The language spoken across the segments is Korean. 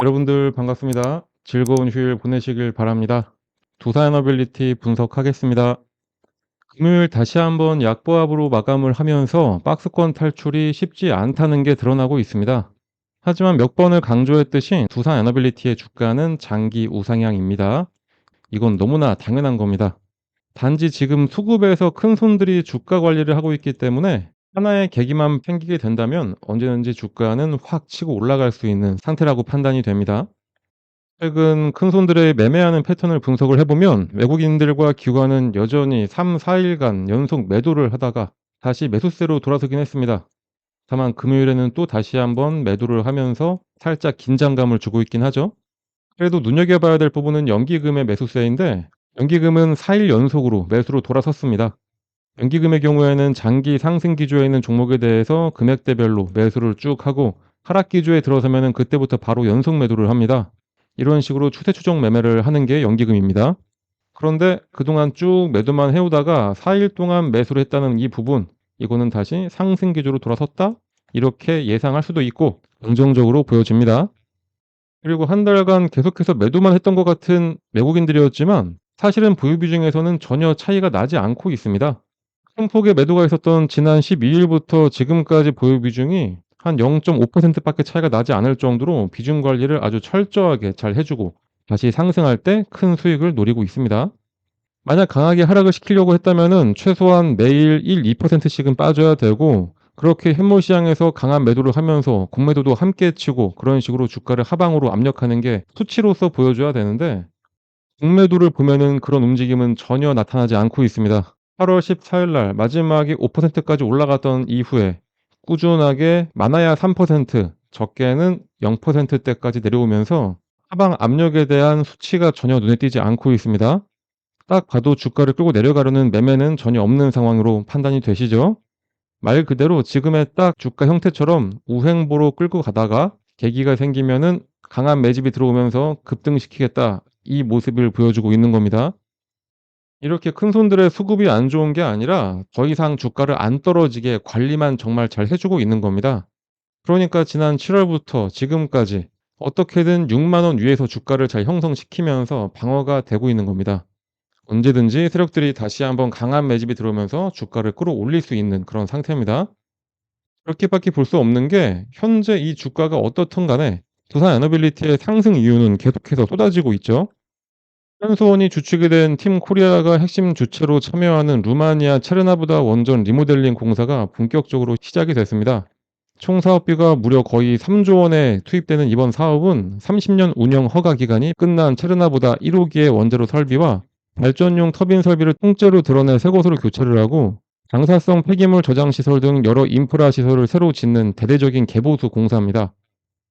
여러분들 반갑습니다. 즐거운 휴일 보내시길 바랍니다. 두산에너빌리티 분석하겠습니다. 금요일 다시 한번 약보합으로 마감을 하면서 박스권 탈출이 쉽지 않다는 게 드러나고 있습니다. 하지만 몇 번을 강조했듯이 두산에너빌리티의 주가는 장기 우상향입니다. 이건 너무나 당연한 겁니다. 단지 지금 수급에서 큰 손들이 주가 관리를 하고 있기 때문에 하나의 계기만 생기게 된다면 언제든지 주가는 확 치고 올라갈 수 있는 상태라고 판단이 됩니다. 최근 큰 손들의 매매하는 패턴을 분석을 해보면 외국인들과 기관은 여전히 3, 4일간 연속 매도를 하다가 다시 매수세로 돌아서긴 했습니다. 다만 금요일에는 또 다시 한번 매도를 하면서 살짝 긴장감을 주고 있긴 하죠. 그래도 눈여겨봐야 될 부분은 연기금의 매수세인데 연기금은 4일 연속으로 매수로 돌아섰습니다. 연기금의 경우에는 장기 상승 기조에 있는 종목에 대해서 금액대별로 매수를 쭉 하고 하락 기조에 들어서면 그때부터 바로 연속 매도를 합니다. 이런 식으로 추세 추종 매매를 하는 게 연기금입니다. 그런데 그동안 쭉 매도만 해오다가 4일 동안 매수를 했다는 이 부분, 이거는 다시 상승 기조로 돌아섰다? 이렇게 예상할 수도 있고 긍정적으로 보여집니다. 그리고 한 달간 계속해서 매도만 했던 것 같은 외국인들이었지만 사실은 보유 비 중에서는 전혀 차이가 나지 않고 있습니다. 큰 폭의 매도가 있었던 지난 12일부터 지금까지 보유 비중이 한 0.5% 밖에 차이가 나지 않을 정도로 비중 관리를 아주 철저하게 잘 해주고 다시 상승할 때 큰 수익을 노리고 있습니다. 만약 강하게 하락을 시키려고 했다면 최소한 매일 1, 2%씩은 빠져야 되고 그렇게 현물 시장에서 강한 매도를 하면서 공매도도 함께 치고 그런 식으로 주가를 하방으로 압력하는 게 수치로서 보여줘야 되는데 공매도를 보면은 그런 움직임은 전혀 나타나지 않고 있습니다. 8월 14일 날 마지막에 5%까지 올라갔던 이후에 꾸준하게 많아야 3% 적게는 0%대까지 내려오면서 하방 압력에 대한 수치가 전혀 눈에 띄지 않고 있습니다. 딱 봐도 주가를 끌고 내려가려는 매매는 전혀 없는 상황으로 판단이 되시죠? 말 그대로 지금의 딱 주가 형태처럼 우행보로 끌고 가다가 계기가 생기면은 강한 매집이 들어오면서 급등시키겠다 이 모습을 보여주고 있는 겁니다. 이렇게 큰 손들의 수급이 안 좋은 게 아니라 더 이상 주가를 안 떨어지게 관리만 정말 잘 해주고 있는 겁니다. 그러니까 지난 7월부터 지금까지 어떻게든 6만 원 위에서 주가를 잘 형성시키면서 방어가 되고 있는 겁니다. 언제든지 세력들이 다시 한번 강한 매집이 들어오면서 주가를 끌어올릴 수 있는 그런 상태입니다. 그렇게밖에 볼 수 없는 게 현재 이 주가가 어떻든 간에 두산 에너빌리티의 상승 이유는 계속해서 쏟아지고 있죠. 한수원이 주축이 된 팀 코리아가 핵심 주체로 참여하는 루마니아 체르나부다 원전 리모델링 공사가 본격적으로 시작이 됐습니다. 총 사업비가 무려 거의 3조 원에 투입되는 이번 사업은 30년 운영 허가 기간이 끝난 체르나보다 1호기의 원자로 설비와 발전용 터빈 설비를 통째로 드러내 새 것으로 교체를 하고 장사성 폐기물 저장 시설 등 여러 인프라 시설을 새로 짓는 대대적인 개보수 공사입니다.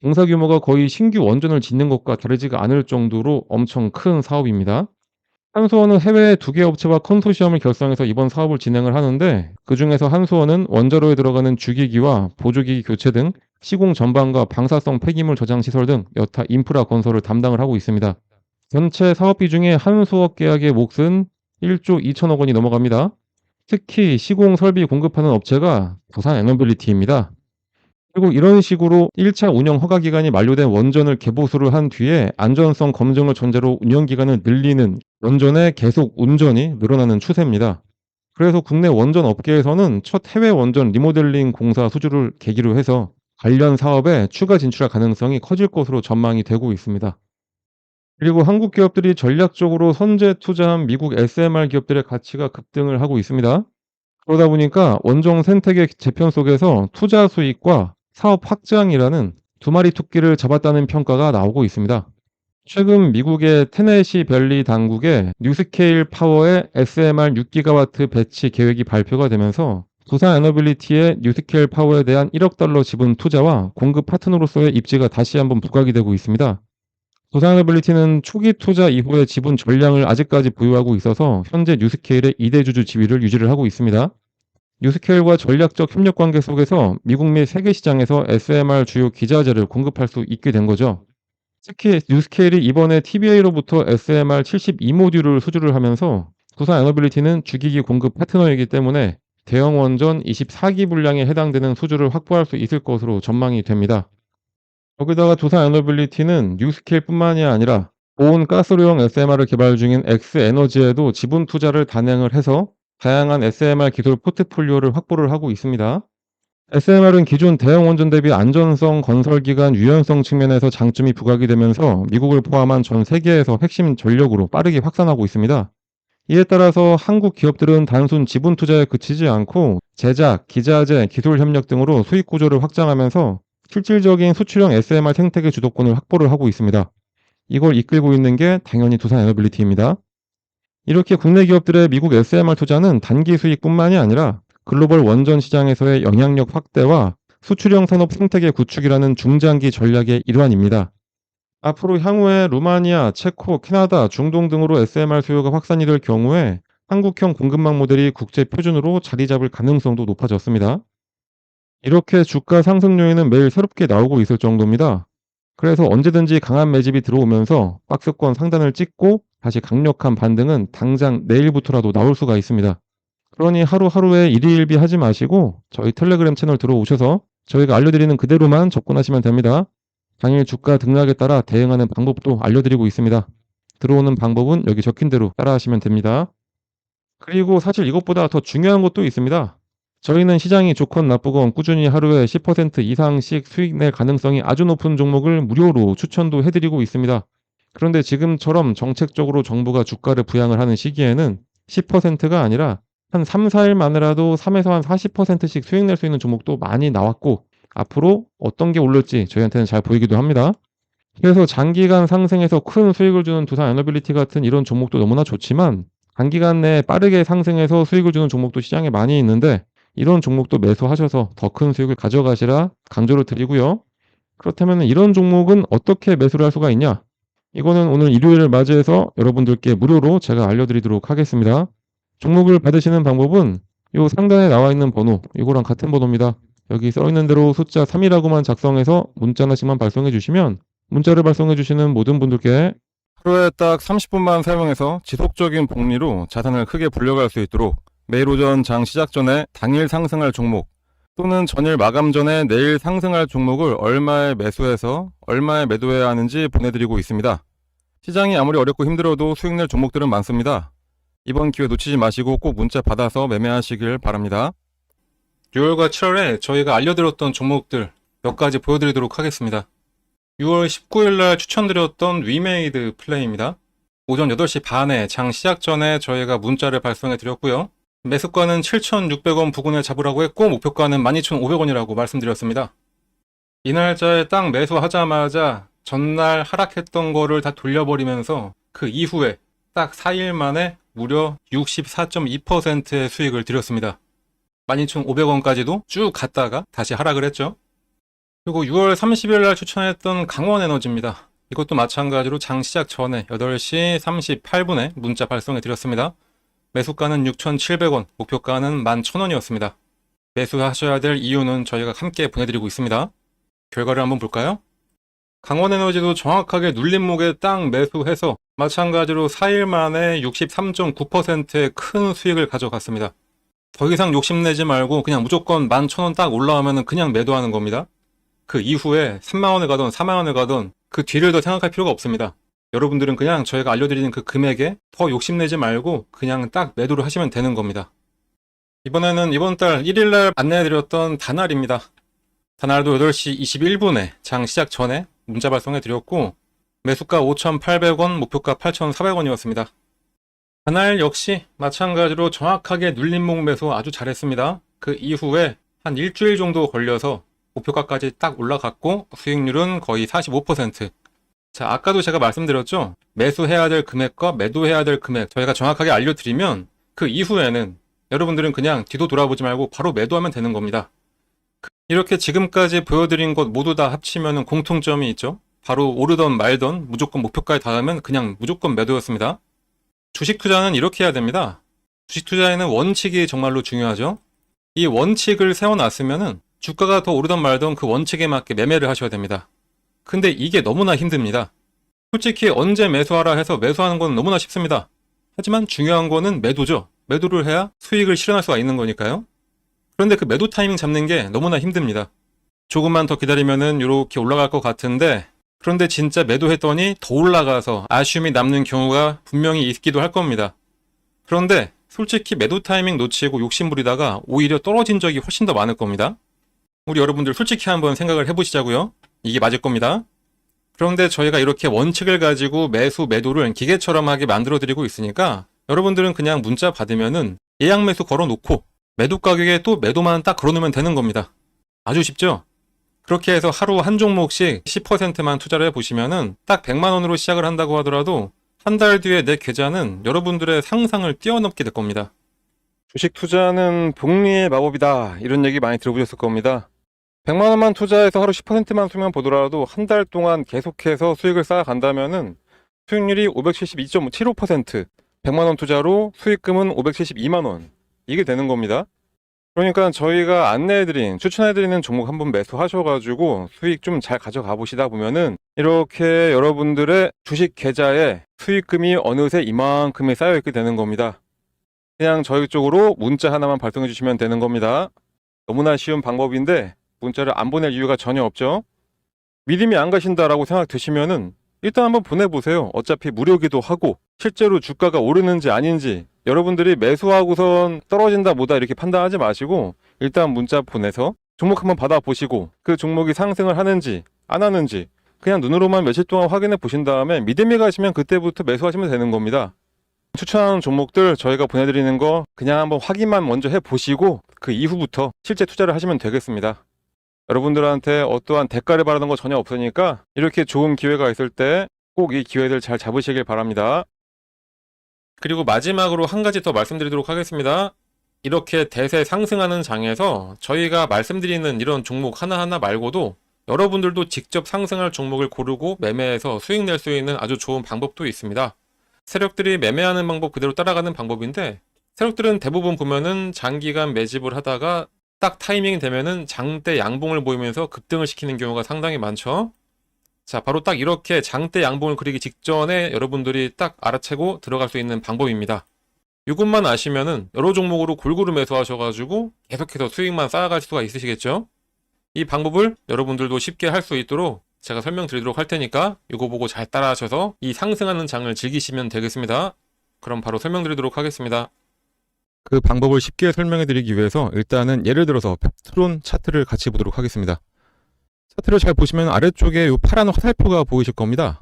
공사 규모가 거의 신규 원전을 짓는 것과 다르지가 않을 정도로 엄청 큰 사업입니다. 한수원은 해외 두 개 업체와 컨소시엄을 결성해서 이번 사업을 진행을 하는데 그 중에서 한수원은 원자로에 들어가는 주기기와 보조기기 교체 등 시공 전반과 방사성 폐기물 저장 시설 등 여타 인프라 건설을 담당을 하고 있습니다. 전체 사업 비 중에 한수업 계약의 몫은 1조 2천억 원이 넘어갑니다. 특히 시공 설비 공급하는 업체가 부산 에너빌리티입니다. 그리고 이런 식으로 1차 운영 허가 기간이 만료된 원전을 개보수를 한 뒤에 안전성 검증을 전제로 운영 기간을 늘리는 원전의 계속 운전이 늘어나는 추세입니다. 그래서 국내 원전 업계에서는 첫 해외 원전 리모델링 공사 수주를 계기로 해서 관련 사업에 추가 진출할 가능성이 커질 것으로 전망이 되고 있습니다. 그리고 한국 기업들이 전략적으로 선제 투자한 미국 SMR 기업들의 가치가 급등을 하고 있습니다. 그러다 보니까 원정 생태계 재편 속에서 투자 수익과 사업 확장이라는 두 마리 토끼를 잡았다는 평가가 나오고 있습니다. 최근 미국의 테네시 밸리 당국의 뉴스케일 파워의 SMR 6기가와트 배치 계획이 발표가 되면서 부산 에너빌리티의 뉴스케일 파워에 대한 1억 달러 지분 투자와 공급 파트너로서의 입지가 다시 한번 부각이 되고 있습니다. 부산 에너빌리티는 초기 투자 이후에 지분 전량을 아직까지 보유하고 있어서 현재 뉴스케일의 2대 주주 지위를 유지를 하고 있습니다. 뉴스케일과 전략적 협력 관계 속에서 미국 및 세계 시장에서 SMR 주요 기자재를 공급할 수 있게 된 거죠. 특히 뉴스케일이 이번에 TBA로부터 SMR 72 모듈을 수주를 하면서 부산 에너빌리티는 주기기 공급 파트너이기 때문에 대형 원전 24기 분량에 해당되는 수주를 확보할 수 있을 것으로 전망이 됩니다. 거기다가 두산 에너빌리티는 뉴스케일뿐만이 아니라 고온 가스로용 SMR을 개발 중인 엑스에너지에도 지분 투자를 단행을 해서 다양한 SMR 기술 포트폴리오를 확보를 하고 있습니다. SMR은 기존 대형 원전 대비 안전성, 건설 기간, 유연성 측면에서 장점이 부각이 되면서 미국을 포함한 전 세계에서 핵심 전력으로 빠르게 확산하고 있습니다. 이에 따라서 한국 기업들은 단순 지분 투자에 그치지 않고 제작, 기자재, 기술 협력 등으로 수익 구조를 확장하면서 실질적인 수출형 SMR 생태계 주도권을 확보를 하고 있습니다. 이걸 이끌고 있는 게 당연히 두산 에너빌리티입니다. 이렇게 국내 기업들의 미국 SMR 투자는 단기 수익뿐만이 아니라 글로벌 원전 시장에서의 영향력 확대와 수출형 산업 생태계 구축이라는 중장기 전략의 일환입니다. 앞으로 향후에 루마니아, 체코, 캐나다, 중동 등으로 SMR 수요가 확산이 될 경우에 한국형 공급망 모델이 국제 표준으로 자리 잡을 가능성도 높아졌습니다. 이렇게 주가 상승 요인은 매일 새롭게 나오고 있을 정도입니다. 그래서 언제든지 강한 매집이 들어오면서 박스권 상단을 찍고 다시 강력한 반등은 당장 내일부터라도 나올 수가 있습니다. 그러니 하루하루에 일희일비 하지 마시고 저희 텔레그램 채널 들어오셔서 저희가 알려드리는 그대로만 접근하시면 됩니다. 당일 주가 등락에 따라 대응하는 방법도 알려드리고 있습니다. 들어오는 방법은 여기 적힌 대로 따라하시면 됩니다. 그리고 사실 이것보다 더 중요한 것도 있습니다. 저희는 시장이 좋건 나쁘건 꾸준히 하루에 10% 이상씩 수익 낼 가능성이 아주 높은 종목을 무료로 추천도 해드리고 있습니다. 그런데 지금처럼 정책적으로 정부가 주가를 부양을 하는 시기에는 10%가 아니라 한 3, 4일 만이라도 3에서 한 40%씩 수익 낼 수 있는 종목도 많이 나왔고 앞으로 어떤 게 오를지 저희한테는 잘 보이기도 합니다. 그래서 장기간 상승해서 큰 수익을 주는 두산 에너빌리티 같은 이런 종목도 너무나 좋지만 단기간 내에 빠르게 상승해서 수익을 주는 종목도 시장에 많이 있는데 이런 종목도 매수하셔서 더 큰 수익을 가져가시라 강조를 드리고요. 그렇다면 이런 종목은 어떻게 매수를 할 수가 있냐? 이거는 오늘 일요일을 맞이해서 여러분들께 무료로 제가 알려드리도록 하겠습니다. 종목을 받으시는 방법은 이 상단에 나와 있는 번호, 이거랑 같은 번호입니다. 여기 써 있는 대로 숫자 3이라고만 작성해서 문자 하나씩만 발송해 주시면 문자를 발송해 주시는 모든 분들께 하루에 딱 30분만 사용해서 지속적인 복리로 자산을 크게 불려갈 수 있도록 매일 오전 장 시작 전에 당일 상승할 종목 또는 전일 마감 전에 내일 상승할 종목을 얼마에 매수해서 얼마에 매도해야 하는지 보내드리고 있습니다. 시장이 아무리 어렵고 힘들어도 수익 낼 종목들은 많습니다. 이번 기회 놓치지 마시고 꼭 문자 받아서 매매하시길 바랍니다. 6월과 7월에 저희가 알려드렸던 종목들 몇 가지 보여드리도록 하겠습니다. 6월 19일 날 추천드렸던 위메이드 플레이입니다. 오전 8시 반에 장 시작 전에 저희가 문자를 발송해 드렸고요. 매수가는 7,600원 부근에 잡으라고 했고 목표가는 12,500원이라고 말씀드렸습니다. 이 날짜에 딱 매수하자마자 전날 하락했던 거를 다 돌려버리면서 그 이후에 딱 4일 만에 무려 64.2%의 수익을 드렸습니다. 12,500원까지도 쭉 갔다가 다시 하락을 했죠. 그리고 6월 30일 날 추천했던 강원에너지입니다. 이것도 마찬가지로 장 시작 전에 8시 38분에 문자 발송해 드렸습니다. 매수가는 6,700원, 목표가는 11,000원이었습니다. 매수하셔야 될 이유는 저희가 함께 보내드리고 있습니다. 결과를 한번 볼까요? 강원에너지도 정확하게 눌림목에 딱 매수해서 마찬가지로 4일 만에 63.9%의 큰 수익을 가져갔습니다. 더 이상 욕심내지 말고 그냥 무조건 11,000원 딱 올라오면 그냥 매도하는 겁니다. 그 이후에 3만원을 가던 4만원을 가던 그 뒤를 더 생각할 필요가 없습니다. 여러분들은 그냥 저희가 알려드리는 그 금액에 더 욕심내지 말고 그냥 딱 매도를 하시면 되는 겁니다. 이번에는 이번 달 1일날 안내해드렸던 다날입니다. 다날도 8시 21분에 장 시작 전에 문자 발송해 드렸고 매수가 5,800원, 목표가 8,400원이었습니다. 다날 역시 마찬가지로 정확하게 눌림목 매수 아주 잘했습니다. 그 이후에 한 일주일 정도 걸려서 목표가까지 딱 올라갔고 수익률은 거의 45%. 자, 아까도 제가 말씀드렸죠? 매수해야 될 금액과 매도해야 될 금액 저희가 정확하게 알려드리면 그 이후에는 여러분들은 그냥 뒤도 돌아보지 말고 바로 매도하면 되는 겁니다. 이렇게 지금까지 보여드린 것 모두 다 합치면 공통점이 있죠? 바로 오르던 말던 무조건 목표가에 닿으면 그냥 무조건 매도였습니다. 주식 투자는 이렇게 해야 됩니다. 주식 투자에는 원칙이 정말로 중요하죠. 이 원칙을 세워놨으면은 주가가 더 오르던 말던 그 원칙에 맞게 매매를 하셔야 됩니다. 근데 이게 너무나 힘듭니다. 솔직히 언제 매수하라 해서 매수하는 건 너무나 쉽습니다. 하지만 중요한 거는 매도죠. 매도를 해야 수익을 실현할 수가 있는 거니까요. 그런데 그 매도 타이밍 잡는 게 너무나 힘듭니다. 조금만 더 기다리면은 이렇게 올라갈 것 같은데 그런데 진짜 매도했더니 더 올라가서 아쉬움이 남는 경우가 분명히 있기도 할 겁니다. 그런데 솔직히 매도 타이밍 놓치고 욕심부리다가 오히려 떨어진 적이 훨씬 더 많을 겁니다. 우리 여러분들 솔직히 한번 생각을 해보시자고요. 이게 맞을 겁니다. 그런데 저희가 이렇게 원칙을 가지고 매수 매도를 기계처럼 하게 만들어 드리고 있으니까 여러분들은 그냥 문자 받으면은 예약 매수 걸어 놓고 매도 가격에 또 매도만 딱 걸어 놓으면 되는 겁니다. 아주 쉽죠? 그렇게 해서 하루 한 종목씩 10%만 투자를 해 보시면은 딱 100만 원으로 시작을 한다고 하더라도 한 달 뒤에 내 계좌는 여러분들의 상상을 뛰어넘게 될 겁니다. 주식 투자는 복리의 마법이다. 이런 얘기 많이 들어보셨을 겁니다. 100만 원만 투자해서 하루 10%만 수면 보더라도 한 달 동안 계속해서 수익을 쌓아간다면은 수익률이 572.75%, 100만 원 투자로 수익금은 572만 원. 이게 되는 겁니다. 그러니까 저희가 안내해드린, 추천해드리는 종목 한번 매수하셔가지고 수익 좀 잘 가져가 보시다 보면은 이렇게 여러분들의 주식 계좌에 수익금이 어느새 이만큼이 쌓여있게 되는 겁니다. 그냥 저희 쪽으로 문자 하나만 발송해 주시면 되는 겁니다. 너무나 쉬운 방법인데 문자를 안 보낼 이유가 전혀 없죠. 믿음이 안 가신다라고 생각 드시면은 일단 한번 보내보세요. 어차피 무료기도 하고 실제로 주가가 오르는지 아닌지 여러분들이 매수하고선 떨어진다 뭐다 이렇게 판단하지 마시고 일단 문자 보내서 종목 한번 받아보시고 그 종목이 상승을 하는지 안 하는지 그냥 눈으로만 며칠 동안 확인해 보신 다음에 믿음이 가시면 그때부터 매수하시면 되는 겁니다. 추천하는 종목들 저희가 보내드리는 거 그냥 한번 확인만 먼저 해보시고 그 이후부터 실제 투자를 하시면 되겠습니다. 여러분들한테 어떠한 대가를 바라는 거 전혀 없으니까 이렇게 좋은 기회가 있을 때 꼭 이 기회들 잘 잡으시길 바랍니다. 그리고 마지막으로 한 가지 더 말씀드리도록 하겠습니다. 이렇게 대세 상승하는 장에서 저희가 말씀드리는 이런 종목 하나하나 말고도 여러분들도 직접 상승할 종목을 고르고 매매해서 수익 낼 수 있는 아주 좋은 방법도 있습니다. 세력들이 매매하는 방법 그대로 따라가는 방법인데 세력들은 대부분 보면은 장기간 매집을 하다가 딱 타이밍이 되면은 장대 양봉을 보이면서 급등을 시키는 경우가 상당히 많죠. 자, 바로 딱 이렇게 장대 양봉을 그리기 직전에 여러분들이 딱 알아채고 들어갈 수 있는 방법입니다. 이것만 아시면은 여러 종목으로 골고루 매수하셔가지고 계속해서 수익만 쌓아갈 수가 있으시겠죠? 이 방법을 여러분들도 쉽게 할 수 있도록 제가 설명드리도록 할 테니까 이거 보고 잘 따라하셔서 이 상승하는 장을 즐기시면 되겠습니다. 그럼 바로 설명드리도록 하겠습니다. 그 방법을 쉽게 설명해 드리기 위해서 일단은 예를 들어서 펩트론 차트를 같이 보도록 하겠습니다. 차트를 잘 보시면 아래쪽에 이 파란 화살표가 보이실 겁니다.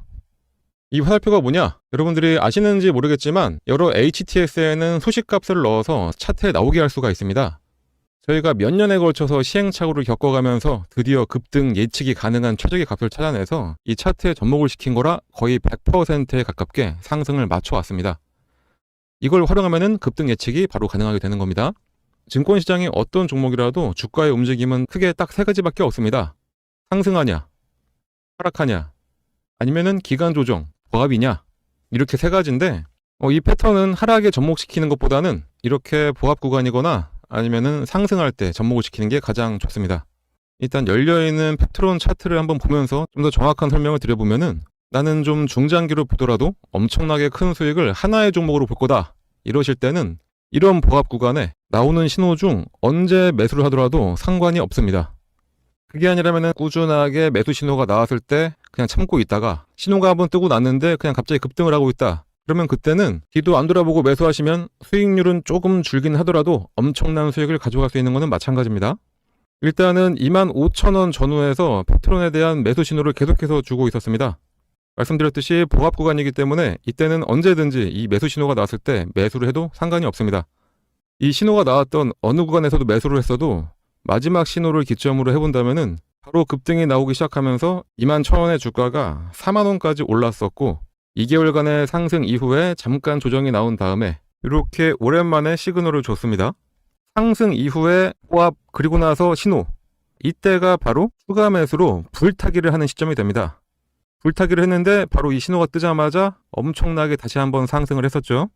이 화살표가 뭐냐? 여러분들이 아시는지 모르겠지만 여러 HTS에는 소식값을 넣어서 차트에 나오게 할 수가 있습니다. 저희가 몇 년에 걸쳐서 시행착오를 겪어가면서 드디어 급등 예측이 가능한 최적의 값을 찾아내서 이 차트에 접목을 시킨 거라 거의 100%에 가깝게 상승을 맞춰왔습니다. 이걸 활용하면은 급등 예측이 바로 가능하게 되는 겁니다. 증권시장의 어떤 종목이라도 주가의 움직임은 크게 딱 세 가지밖에 없습니다. 상승하냐, 하락하냐, 아니면은 기간 조정, 보합이냐 이렇게 세 가지인데 어, 이 패턴은 하락에 접목시키는 것보다는 이렇게 보합 구간이거나 아니면은 상승할 때 접목을 시키는 게 가장 좋습니다. 일단 열려있는 펩트론 차트를 한번 보면서 좀 더 정확한 설명을 드려보면은 나는 좀 중장기로 보더라도 엄청나게 큰 수익을 하나의 종목으로 볼 거다. 이러실 때는 이런 보합 구간에 나오는 신호 중 언제 매수를 하더라도 상관이 없습니다. 그게 아니라면 꾸준하게 매수 신호가 나왔을 때 그냥 참고 있다가 신호가 한번 뜨고 났는데 그냥 갑자기 급등을 하고 있다. 그러면 그때는 뒤도 안 돌아보고 매수하시면 수익률은 조금 줄긴 하더라도 엄청난 수익을 가져갈 수 있는 것은 마찬가지입니다. 일단은 25,000원 전후에서 패트론에 대한 매수 신호를 계속해서 주고 있었습니다. 말씀드렸듯이 보합 구간이기 때문에 이때는 언제든지 이 매수 신호가 나왔을 때 매수를 해도 상관이 없습니다. 이 신호가 나왔던 어느 구간에서도 매수를 했어도 마지막 신호를 기점으로 해본다면은 바로 급등이 나오기 시작하면서 2만 1,000원의 주가가 4만 원까지 올랐었고 2개월간의 상승 이후에 잠깐 조정이 나온 다음에 이렇게 오랜만에 시그널을 줬습니다. 상승 이후에 호합 그리고 나서 신호 이때가 바로 추가 매수로 불타기를 하는 시점이 됩니다. 불타기를 했는데 바로 이 신호가 뜨자마자 엄청나게 다시 한번 상승을 했었죠.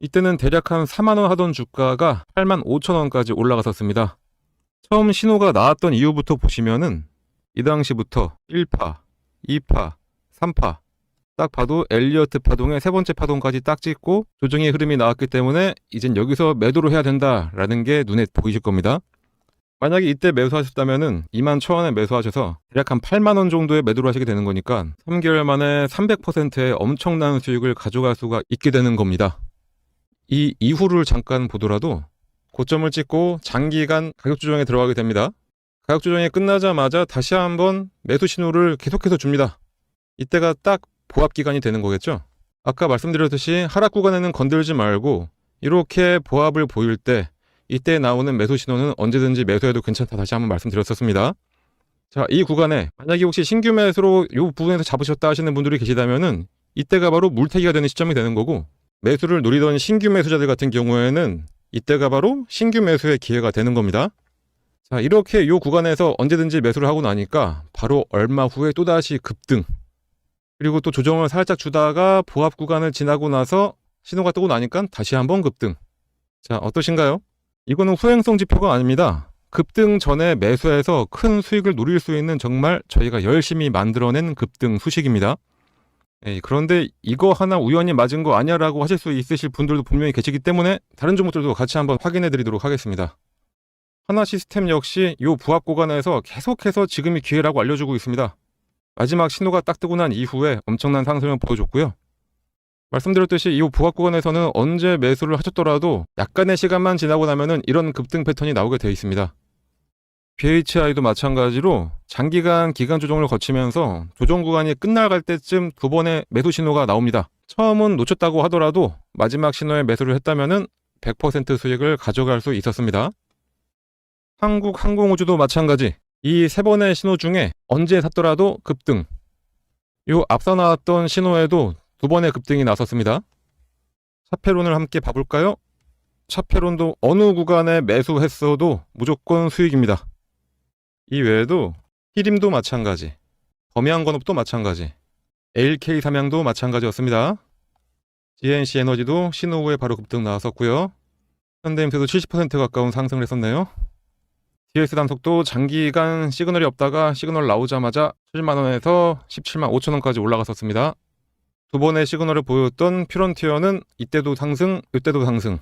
이때는 대략 한 4만 원 하던 주가가 8만 5천 원까지 올라갔었습니다. 처음 신호가 나왔던 이후부터 보시면은 이 당시부터 1파, 2파, 3파 딱 봐도 엘리어트 파동의 세 번째 파동까지 딱 찍고 조정의 흐름이 나왔기 때문에 이젠 여기서 매도를 해야 된다라는 게 눈에 보이실 겁니다. 만약에 이때 매수하셨다면은 2만 1천원에 매수하셔서 대략 한 8만 원 정도의 매도를 하시게 되는 거니까 3개월 만에 300%의 엄청난 수익을 가져갈 수가 있게 되는 겁니다. 이 이후를 잠깐 보더라도 고점을 찍고 장기간 가격 조정에 들어가게 됩니다. 가격 조정이 끝나자마자 다시 한번 매수 신호를 계속해서 줍니다. 이때가 딱 보합 기간이 되는 거겠죠? 아까 말씀드렸듯이 하락 구간에는 건들지 말고 이렇게 보합을 보일 때 이때 나오는 매수 신호는 언제든지 매수해도 괜찮다 다시 한번 말씀드렸었습니다. 자, 이 구간에 만약에 혹시 신규 매수로 이 부분에서 잡으셨다 하시는 분들이 계시다면은 이때가 바로 물타기가 되는 시점이 되는 거고 매수를 노리던 신규 매수자들 같은 경우에는 이때가 바로 신규 매수의 기회가 되는 겁니다. 자, 이렇게 이 구간에서 언제든지 매수를 하고 나니까 바로 얼마 후에 또다시 급등. 그리고 또 조정을 살짝 주다가 보합 구간을 지나고 나서 신호가 뜨고 나니까 다시 한번 급등. 자, 어떠신가요? 이거는 후행성 지표가 아닙니다. 급등 전에 매수해서 큰 수익을 노릴 수 있는 정말 저희가 열심히 만들어낸 급등 수식입니다. 예, 그런데 이거 하나 우연히 맞은 거 아니야라고 하실 수 있으실 분들도 분명히 계시기 때문에 다른 종목들도 같이 한번 확인해 드리도록 하겠습니다. 하나 시스템 역시 이 부합 구간에서 계속해서 지금이 기회라고 알려주고 있습니다. 마지막 신호가 딱 뜨고 난 이후에 엄청난 상승을 보여줬고요. 말씀드렸듯이 이 부합 구간에서는 언제 매수를 하셨더라도 약간의 시간만 지나고 나면은 이런 급등 패턴이 나오게 되어 있습니다. BHI도 마찬가지로 장기간 기간 조정을 거치면서 조정 구간이 끝나갈 때쯤 두 번의 매수 신호가 나옵니다. 처음은 놓쳤다고 하더라도 마지막 신호에 매수를 했다면은 100% 수익을 가져갈 수 있었습니다. 한국 항공우주도 마찬가지. 이 세 번의 신호 중에 언제 샀더라도 급등. 요 앞서 나왔던 신호에도 두 번의 급등이 나섰습니다. 차페론을 함께 봐볼까요? 차페론도 어느 구간에 매수했어도 무조건 수익입니다. 이 외에도 히림도 마찬가지, 범양건업도 마찬가지, LK 삼양도 마찬가지였습니다. GNC 에너지도 신호 후에 바로 급등 나왔었고요. 현대임스도 70% 가까운 상승을 했었네요. DS 단속도 장기간 시그널이 없다가 시그널 나오자마자 7만 원에서 17만 5천 원까지 올라갔었습니다. 두 번의 시그널을 보였던 퓨런티어는 이때도 상승, 이때도 상승.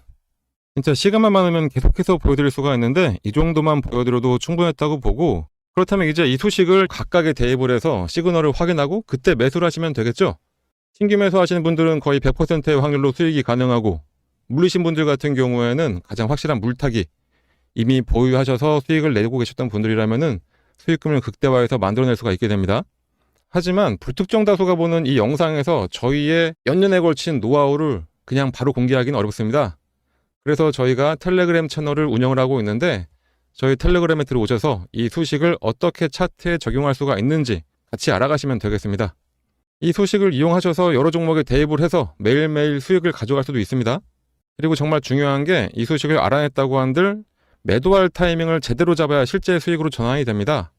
진짜 시간만 많으면 계속해서 보여드릴 수가 있는데 이 정도만 보여드려도 충분했다고 보고 그렇다면 이제 이 소식을 각각의 대입을 해서 시그널을 확인하고 그때 매수를 하시면 되겠죠? 신규 매수하시는 분들은 거의 100%의 확률로 수익이 가능하고 물리신 분들 같은 경우에는 가장 확실한 물타기 이미 보유하셔서 수익을 내고 계셨던 분들이라면은 수익금을 극대화해서 만들어낼 수가 있게 됩니다. 하지만 불특정 다수가 보는 이 영상에서 저희의 연년에 걸친 노하우를 그냥 바로 공개하기는 어렵습니다. 그래서 저희가 텔레그램 채널을 운영을 하고 있는데 저희 텔레그램에 들어오셔서 이 소식을 어떻게 차트에 적용할 수가 있는지 같이 알아가시면 되겠습니다. 이 소식을 이용하셔서 여러 종목에 대입을 해서 매일매일 수익을 가져갈 수도 있습니다. 그리고 정말 중요한 게이 소식을 알아냈다고 한들 매도할 타이밍을 제대로 잡아야 실제 수익으로 전환이 됩니다.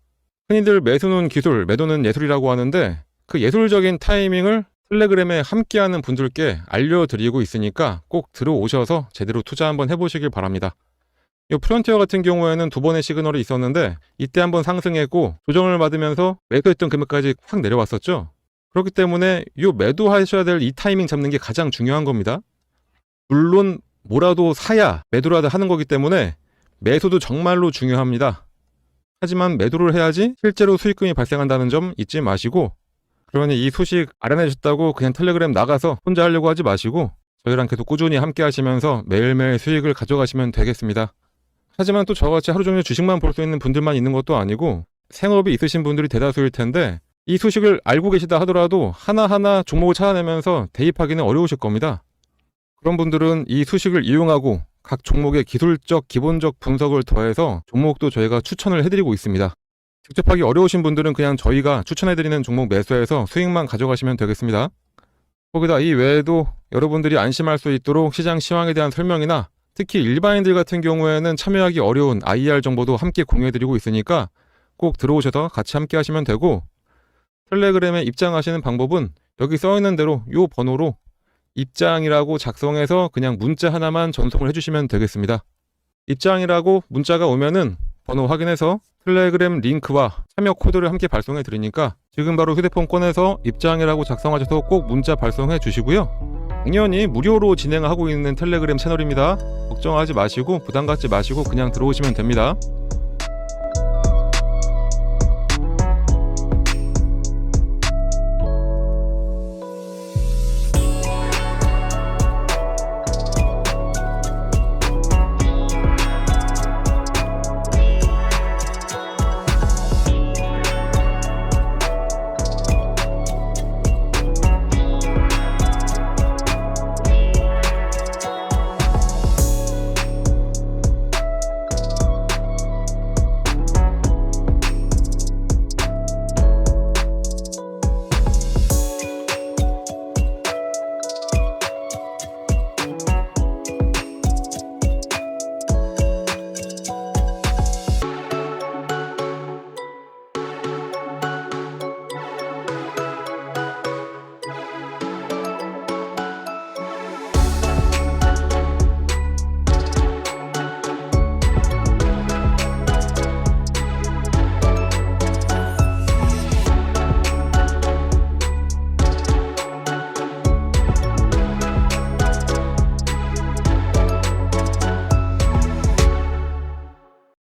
흔히들 매수는 기술, 매도는 예술이라고 하는데 그 예술적인 타이밍을 텔레그램에 함께하는 분들께 알려드리고 있으니까 꼭 들어오셔서 제대로 투자 한번 해보시길 바랍니다. 이 프론티어 같은 경우에는 두 번의 시그널이 있었는데 이때 한번 상승했고 조정을 받으면서 매도했던 금액까지 확 내려왔었죠. 그렇기 때문에 이 매도하셔야 될 이 타이밍 잡는 게 가장 중요한 겁니다. 물론 뭐라도 사야 매도라도 하는 거기 때문에 매수도 정말로 중요합니다. 하지만 매도를 해야지 실제로 수익금이 발생한다는 점 잊지 마시고 그러니 이 소식 알아내셨다고 그냥 텔레그램 나가서 혼자 하려고 하지 마시고 저희랑 계속 꾸준히 함께 하시면서 매일매일 수익을 가져가시면 되겠습니다. 하지만 또 저같이 하루 종일 주식만 볼 수 있는 분들만 있는 것도 아니고 생업이 있으신 분들이 대다수일 텐데 이 소식을 알고 계시다 하더라도 하나하나 종목을 찾아내면서 대입하기는 어려우실 겁니다. 그런 분들은 이 수식을 이용하고 각 종목의 기술적 기본적 분석을 더해서 종목도 저희가 추천을 해드리고 있습니다. 직접 하기 어려우신 분들은 그냥 저희가 추천해드리는 종목 매수해서 수익만 가져가시면 되겠습니다. 거기다 이 외에도 여러분들이 안심할 수 있도록 시장 시황에 대한 설명이나 특히 일반인들 같은 경우에는 참여하기 어려운 IR 정보도 함께 공유해드리고 있으니까 꼭 들어오셔서 같이 함께 하시면 되고 텔레그램에 입장하시는 방법은 여기 써 있는 대로 이 번호로 입장이라고 작성해서 그냥 문자 하나만 전송을 해주시면 되겠습니다. 입장이라고 문자가 오면은 번호 확인해서 텔레그램 링크와 참여 코드를 함께 발송해 드리니까 지금 바로 휴대폰 꺼내서 입장이라고 작성하셔서 꼭 문자 발송해 주시고요. 당연히 무료로 진행하고 있는 텔레그램 채널입니다. 걱정하지 마시고 부담 갖지 마시고 그냥 들어오시면 됩니다.